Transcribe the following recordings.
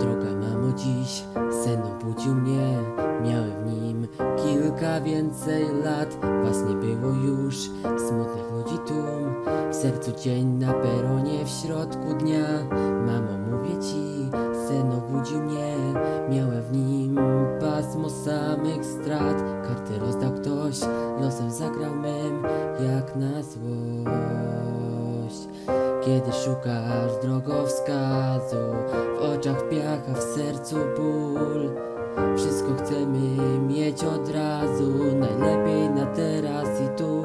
Droga mamo dziś, sen obudził mnie. Miałem w nim kilka więcej lat. Was nie było już, smutnych ludzi tłum W sercu cień na peronie w środku dnia. Mamo mówię ci, sen obudził mnie. Miałem w nim pasmo samych strat. Karty rozdał ktoś, losem zagrał mym Jak na złość kiedy szukasz drogowskazu W oczach piach, a w sercu ból. Wszystko chcemy mieć od razu Najlepiej na teraz i tu.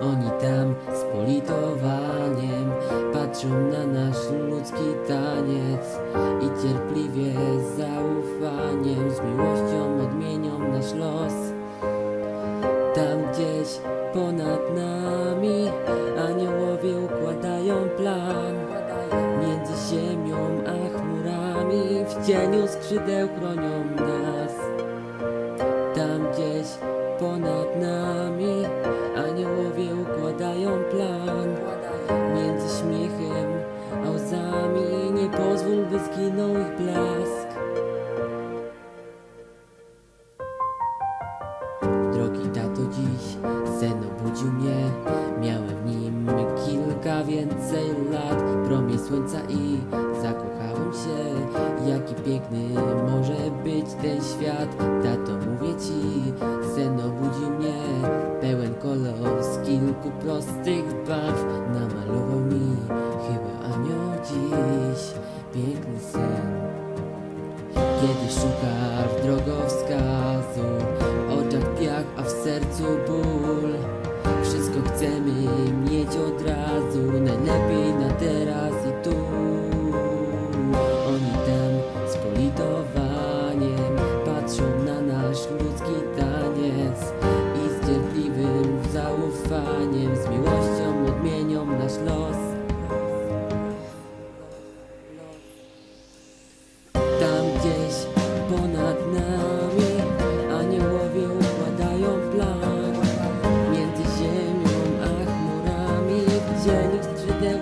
Oni tam z politowaniem Patrzą na nasz ludzki taniec I cierpliwie z zaufaniem Z miłością w cieniu skrzydeł chronią nas. Tam gdzieś ponad nami aniołowie układają plan. Między śmiechem a łzami nie pozwól by zginął ich blask. Drogi tato dziś sen obudził mnie. Miałem nim kilka więcej lat. Promień słońca i Jaki piękny może być ten świat? Tato mówię ci, sen obudzi mnie. Pełen kolor z kilku prostych barw. Namalował mi chyba anioł dziś. Piękny sen. Kiedy szukasz drogowskazu W oczach piach, a w sercu ból. Gece elektriği de